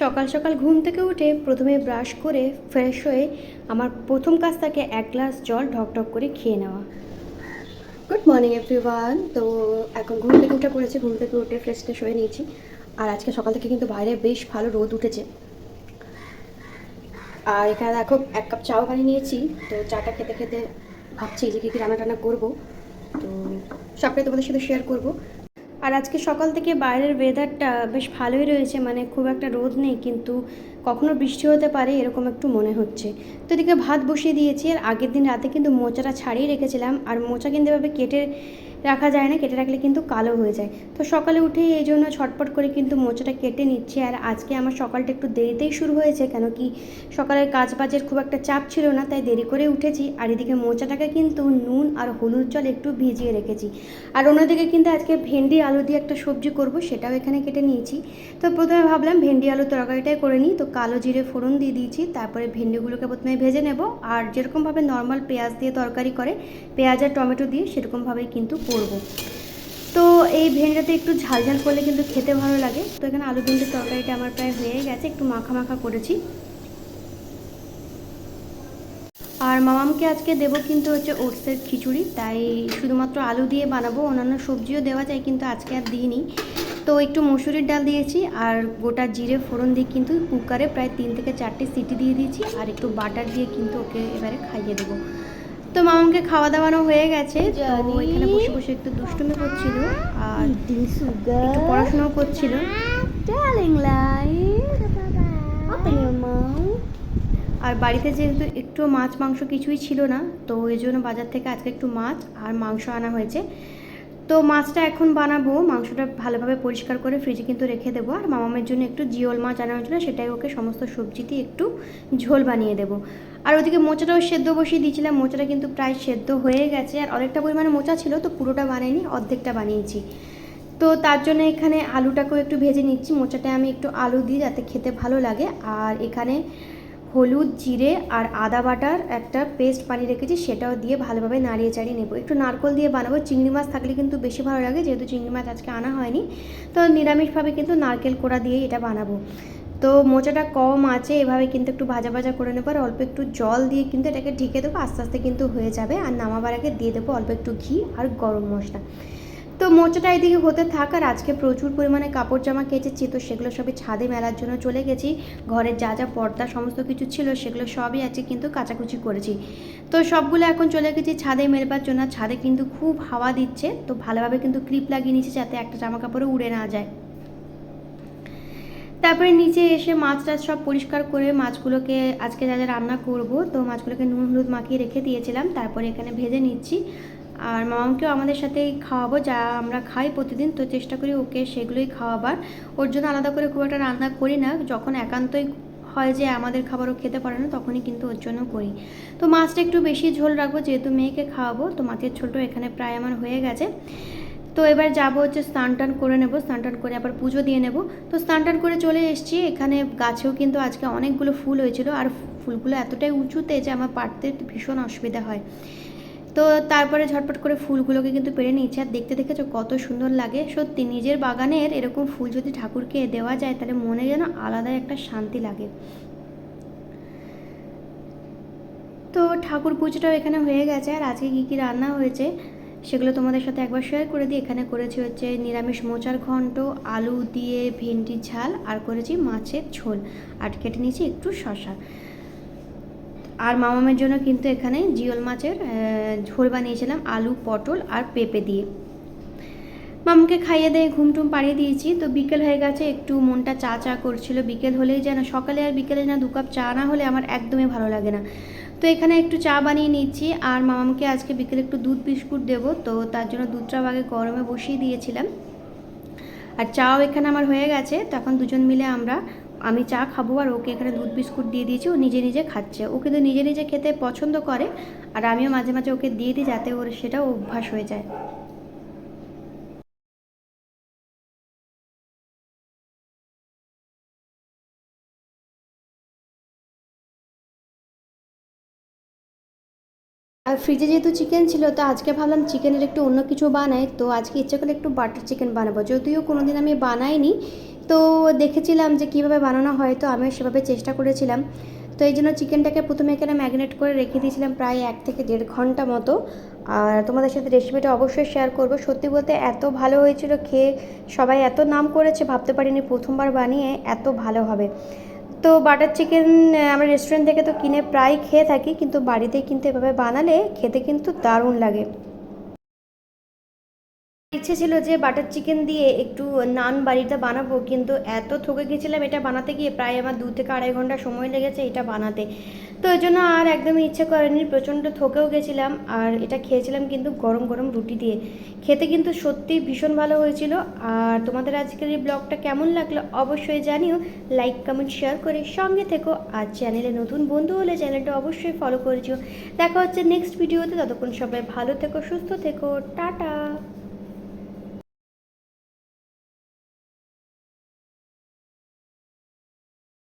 সকাল সকাল ঘুম থেকে উঠে প্রথমে ব্রাশ করে ফ্রেশ হয়ে আমার প্রথম কাজ থাকে এক গ্লাস জল ঢক ঢক করে খেয়ে নেওয়া। গুড মর্নিং এভরিওয়ান তো এখন ঘুম থেকে উঠে পড়েছি, ঘুম থেকে উঠে ফ্রেশ ফ্রেশ হয়ে নিয়েছি। আর আজকে সকাল থেকে কিন্তু বাইরে বেশ ভালো রোদ উঠেছে। আর এখানে দেখো, এক কাপ চাও বানিয়ে নিয়েছি। তো চাটা খেতে খেতে ভাবছি যে কী কী রান্না টান্না করব। তো সবটাই তোমাদের সাথে শেয়ার করব। আর আজকে সকাল থেকে বাইরের ওয়েদারটা বেশ ভালোই রয়েছে মানে খুব একটা রোদ নেই, কিন্তু কখনো বৃষ্টি হতে পারে এরকম একটু মনে হচ্ছে। তো এদিকে ভাত বসিয়ে দিয়েছি, আর আগের দিন রাতে কিন্তু মোচাটা ছাড়িয়ে রেখেছিলাম, আর মোচা কিন্তু এভাবে কেটে রাখা যায় না, কেটে রাখলে কিন্তু কালো হয়ে যায়। তো সকালে উঠেই এই জন্য ছটপট করে কিন্তু মোচাটা কেটে নিচ্ছি। আর আজকে আমার সকালটা একটু দেরিতেই শুরু হয়েছে, কেন কি সকালের কাজ বাজের খুব একটা চাপ ছিল না, তাই দেরি করে উঠেছি। আর এদিকে মোচাটাকে কিন্তু নুন আর হলুদ জল একটু ভিজিয়ে রেখেছি। আর অন্যদিকে কিন্তু আজকে ভেন্ডি আলু দিয়ে একটা সবজি করব, সেটাও এখানে কেটে নিয়েছি। তো প্রথমে ভাবলাম ভেন্ডি আলু তরকারিটাই করে নিই। তো কালো জিরে ফোড়ন দিয়ে দিয়েছি, তারপরে ভেন্ডিগুলোকে প্রথমে ভেজে নেব। আর যেরকমভাবে নর্মাল পেঁয়াজ দিয়ে তরকারি করে, পেঁয়াজ আর টমেটো দিয়ে সেরকমভাবেই কিন্তু করব। তো এই ভেন্ডিটাতে একটু ঝাল করলে কিন্তু খেতে ভালো লাগে। তো এখানে আলু ভেন্ডির তরকারিটা আমার প্রায় হয়ে গেছে, একটু মাখা মাখা করেছি। আর মামামকে আজকে দেবো কিন্তু হচ্ছে ওটসের খিচুড়ি, তাই শুধুমাত্র আলু দিয়ে বানাবো, অন্যান্য সবজিও দেওয়া যায় কিন্তু আজকে আর দিইনি। তো একটু মসুরির ডাল দিয়েছি, আর গোটা জিরে ফোড়ন দিয়ে কিন্তু কুকারে প্রায় তিন থেকে চারটে সিটি দিয়ে দিয়েছি, আর একটু বাটার দিয়ে কিন্তু ওকে এবারে খাইয়ে দেবো। তো মামাকে খাওয়া দাওয়ানো হয়ে গেছে। তো এখানে বসে বসে একটু দুষ্টুমি করছিল আর একটু পড়াশোনাও করছিল. আর বাড়িতে যেহেতু একটু মাছ মাংস কিছুই ছিল না তো ওই জন্য বাজার থেকে আজকে একটু মাছ আর মাংস আনা হয়েছে। তো মাছটা এখন বানাবো, মাংসটা ভালোভাবে পরিষ্কার করে ফ্রিজে কিন্তু রেখে দেবো। আর মামামের জন্য একটু জিওল মাছ আনা হয়েছিল সেটাই ওকে সমস্ত সবজি দিয়ে একটু ঝোল বানিয়ে দেবো। আর ওদিকে মোচাটাও সেদ্ধ বসিয়ে দিয়েছিলাম, মোচাটা কিন্তু প্রায় সেদ্ধ হয়ে গেছে। আর অনেকটা পরিমাণে মোচা ছিল তো পুরোটা বানাইনি, অর্ধেকটা বানিয়েছি। তো তার জন্য এখানে আলুটাকেও একটু ভেজে নিচ্ছি মোচাটা আমি একটু আলু দিই যাতে খেতে ভালো লাগে। আর এখানে হলুদ, জিরে আর আদা বাটার একটা পেস্ট বানিয়ে রেখেছি, সেটাও দিয়ে ভালোভাবে নাড়িয়ে চাড়িয়ে নেব। একটু নারকল দিয়ে বানাবো, চিংড়ি মাছ থাকলে কিন্তু বেশি ভালো লাগে, যেহেতু চিংড়ি মাছ আজকে আনা হয়নি। তো নিরামিষভাবে কিন্তু নারকেল কোড়া দিয়ে এটা বানাবো। তো মোচাটা কম আছে, এভাবে কিন্তু একটু ভাজা ভাজা করে নেব, আর অল্প একটু জল দিয়ে কিন্তু এটাকে ঢেকে দেবো, আস্তে আস্তে কিন্তু হয়ে যাবে। আর নামাবার আগে দিয়ে দেবো অল্প একটু ঘি আর গরম মশলা। তো মোচাটা এদিকে হতে থাক আর আজকে প্রচুর পরিমাণে কাপড় জামা কেচেছি, তো সেগুলো সবই ছাদে মেলার জন্য চলে গেছি। ঘরের যা যা পর্দা সমস্ত কিছু ছিল সেগুলো সবই আছে কিন্তু কাচাকুচি করেছি। তো সবগুলো এখন চলে গেছি ছাদে মেলবার জন্য। ছাদে কিন্তু খুব হাওয়া দিচ্ছে, তো ভালোভাবে কিন্তু ক্লিপ লাগিয়ে নিয়েছি যাতে একটা জামা কাপড়ে উড়ে না যায়। তারপরে নিচে এসে মাছ টাছ সব পরিষ্কার করে মাছগুলোকে আজকে যা যা রান্না করব, তো মাছগুলোকে নুন, হলুদ মাখিয়ে রেখে দিয়েছিলাম। তারপরে এখানে ভেজে নিচ্ছি। আর মামাকেও আমাদের সাথেই খাওয়াবো, যা আমরা খাই প্রতিদিন। তো চেষ্টা করি ওকে সেগুলোই খাওয়াবার। ওর জন্য আলাদা করে খুব একটা রান্না করি না। যখন একান্তই হয় যে আমাদের খাবারও খেতে পারে না, তখনই কিন্তু ওর জন্য করি। তো মাছটা একটু বেশি ঝোল রাখব, যেহেতু মেয়েকে খাওয়াবো। তো মাছের ঝোলটাও এখানে প্রায় আমার হয়ে গেছে। তো এবার যাব হচ্ছে স্নান টান করে নেব। স্নান টান করে আবার পুজো দিয়ে নেব। তো স্নান টান করে চলে এসেছি। এখানে গাছেও কিন্তু আজকে অনেকগুলো ফুল হয়েছিল। আর ফুলগুলো এতটাই উঁচুতে যে আমার পাড়তে ভীষণ অসুবিধা হয়। তো তারপরে ঝটপট করে ফুলগুলোকে কিন্তু পেরে নিয়েছে। আর দেখতে দেখেছ কত সুন্দর লাগে। সত্যি নিজের বাগানের এরকম ফুল যদি ঠাকুরকে দেওয়া যায়, তাহলে মনে যেন আলাদা একটা শান্তি লাগে। তো ঠাকুর পুজোটাও এখানে হয়ে গেছে। আর আজকে কী কী রান্না হয়েছে, সেগুলো তোমাদের সাথে একবার শেয়ার করে দিই। এখানে করেছি হচ্ছে নিরামিষ মোচার ঘন্ট, আলু দিয়ে ভেন্ডির ঝাল, আর করেছি মাছের ঝোল। আর কেটে নিয়েছি একটু শশা আর মামামের জন্য কিন্তু এখানে জিওল মাছের ঝোল বানিয়েছিলাম, আলু, পটল আর পেঁপে দিয়ে। মামাকে খাইয়ে দিয়ে ঘুম টুম পাড়িয়ে দিয়েছি। তো বিকেল হয়ে গেছে, একটু মনটা চা চা করছিল। বিকেল হলেই যেন সকালে আর বিকেলে না দু কাপ চা না হলে আমার একদমই ভালো লাগে না। তো এখানে একটু চা বানিয়ে নিচ্ছি। আর মামামকে আজকে বিকেলে একটু দুধ বিস্কুট দেবো। তো তার জন্য দুধটা আগে গরমে বসিয়ে দিয়েছিলাম। আর চাও এখানে আমার হয়ে গেছে। তখন দুজন মিলে আমরা আমি চা খাব আর ওকে এখানে দুধ বিস্কুট দিয়ে দিয়েছি, ও নিজে নিজে খাচ্ছে। ও কিন্তু নিজে নিজে খেতে পছন্দ করে, আর আমিও মাঝে মাঝে ওকে দিয়ে দিই যাতে ওর সেটা অভ্যাস হয়ে যায়। আর ফ্রিজে যেহেতু চিকেন ছিল, তো আজকে ভাবলাম চিকেনের একটু অন্য কিছু বানাই। তো আজকে ইচ্ছে করলে একটু বাটার চিকেন বানাবো। যদিও কোনো দিন আমি বানাইনি, তো দেখেছিলাম যে কীভাবে বানানো হয়, তো আমিও সেভাবে চেষ্টা করেছিলাম। তো এই জন্য চিকেনটাকে প্রথমে এখানে ম্যাগনেট করে রেখে দিয়েছিলাম প্রায় এক থেকে দেড় ঘণ্টা মতো। আর তোমাদের সাথে রেসিপিটা অবশ্যই শেয়ার করব। সত্যি বলতে এত ভালো হয়েছিল খেয়ে, সবাই এত নাম করেছে, ভাবতে পারিনি প্রথমবার বানিয়ে এত ভালো হবে। তো বাটার চিকেন আমরা রেস্টুরেন্ট থেকে তো কিনে প্রায় খেয়ে থাকি, কিন্তু বাড়িতে কিন্তু এভাবে বানালে খেতে কিন্তু দারুণ লাগে। ইচ্ছে ছিল যে বাটার চিকেন দিয়ে একটু নান বাড়িতে বানাবো, কিন্তু এত থকে গেছিলাম এটা বানাতে গিয়ে প্রায় আমার দু থেকে আড়াই ঘণ্টা সময় লেগেছে এটা বানাতে। তো ওই জন্য আর একদমই ইচ্ছে করেনি, প্রচণ্ড থকেও গেছিলাম আর এটা খেয়েছিলাম কিন্তু গরম গরম রুটি দিয়ে। খেতে কিন্তু সত্যি ভীষণ ভালো হয়েছিল আর তোমাদের আজকের এই ব্লগটা কেমন লাগল অবশ্যই জানিও লাইক কমেন্ট শেয়ার করে সঙ্গে থেকো আর চ্যানেলে নতুন বন্ধু হলে চ্যানেলটা অবশ্যই ফলো করেছিও দেখা হচ্ছে নেক্সট ভিডিওতে ততক্ষণ সবাই ভালো থেকো, সুস্থ থেকো, টাটা।